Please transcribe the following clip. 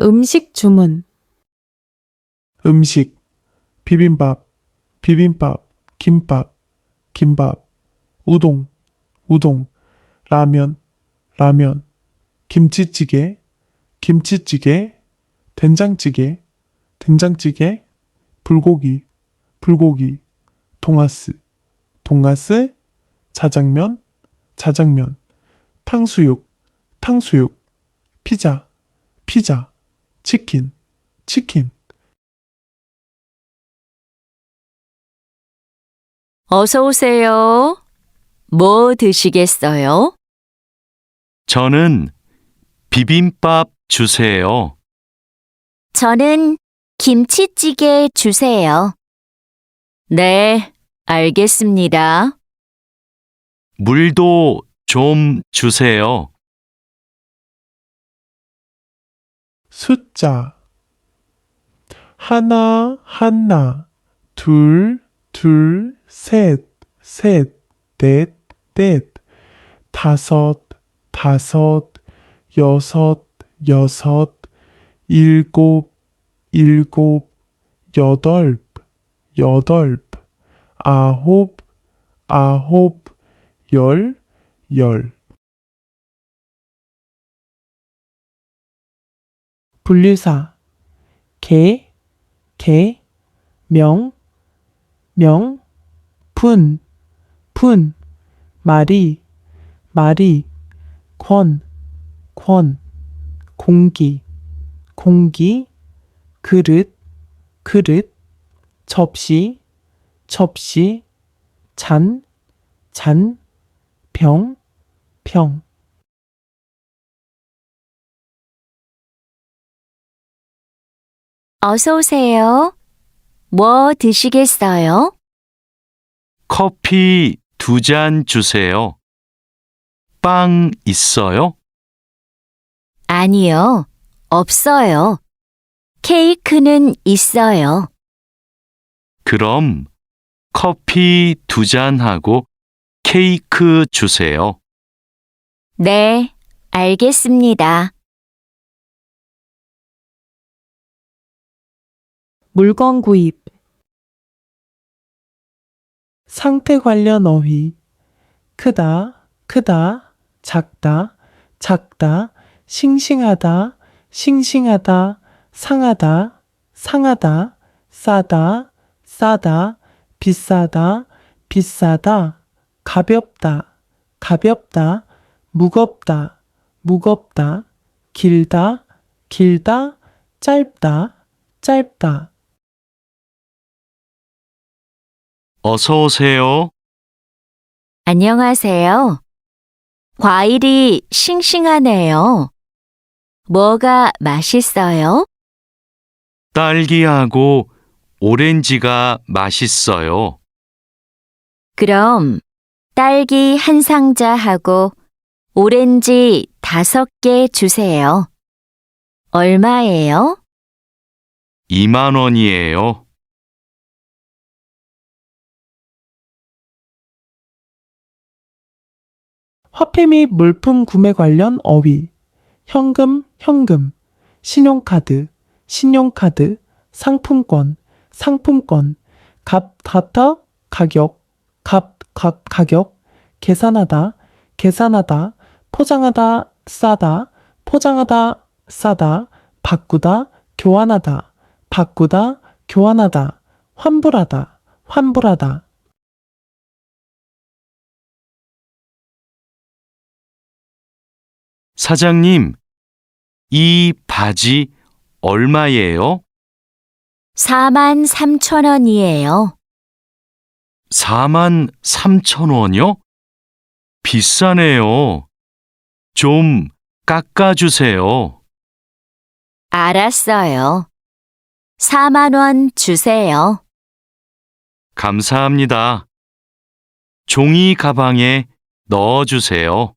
음식 주문. 음식, 비빔밥, 비빔밥, 김밥, 김밥, 우동, 우동, 라면, 라면, 김치찌개, 김치찌개, 된장찌개, 된장찌개, 불고기, 불고기, 동아스, 동아스, 자장면, 자장면, 탕수육, 탕수육, 피자, 피자, 치킨, 치킨. 어서 오세요. 뭐 드시겠어요? 저는 비빔밥 주세요. 저는 김치찌개 주세요. 네, 알겠습니다. 물도 좀 주세요. 숫자. 하나 하나 둘 둘 셋 셋 넷 넷 다섯 다섯 여섯 여섯 일곱 일곱 여덟 여덟 아홉 아홉 열열 분류사. 개, 개, 명, 명, 분, 분, 마리, 마리, 권, 권, 공기, 공기, 그릇, 그릇, 접시, 접시, 잔, 잔, 병, 병. 어서 오세요. 뭐 드시겠어요? 커피 두 잔 주세요. 빵 있어요? 아니요, 없어요. 케이크는 있어요. 그럼 커피 두 잔하고 케이크 주세요. 네, 알겠습니다. 물건 구입. 상태 관련 어휘 크다, 크다, 작다, 작다, 싱싱하다, 싱싱하다, 상하다, 상하다, 싸다, 싸다, 비싸다, 비싸다, 가볍다, 가볍다, 무겁다, 무겁다, 길다, 길다, 짧다, 짧다. 어서 오세요. 안녕하세요. 과일이 싱싱하네요. 뭐가 맛있어요? 딸기하고 오렌지가 맛있어요. 그럼 딸기 한 상자하고 오렌지 다섯 개 주세요. 얼마예요? 2만 원이에요. 화폐 및 물품 구매 관련 어휘. 현금, 현금. 신용카드, 신용카드. 상품권, 상품권. 값, 다타, 가격. 값, 값, 가격. 계산하다, 계산하다. 포장하다, 싸다. 포장하다, 싸다. 바꾸다, 교환하다. 바꾸다, 교환하다. 환불하다, 환불하다. 사장님, 이 바지 얼마예요? 4만 3천 원이에요. 4만 3천 원이요? 비싸네요. 좀 깎아주세요. 알았어요. 4만 원 주세요. 감사합니다. 종이 가방에 넣어주세요.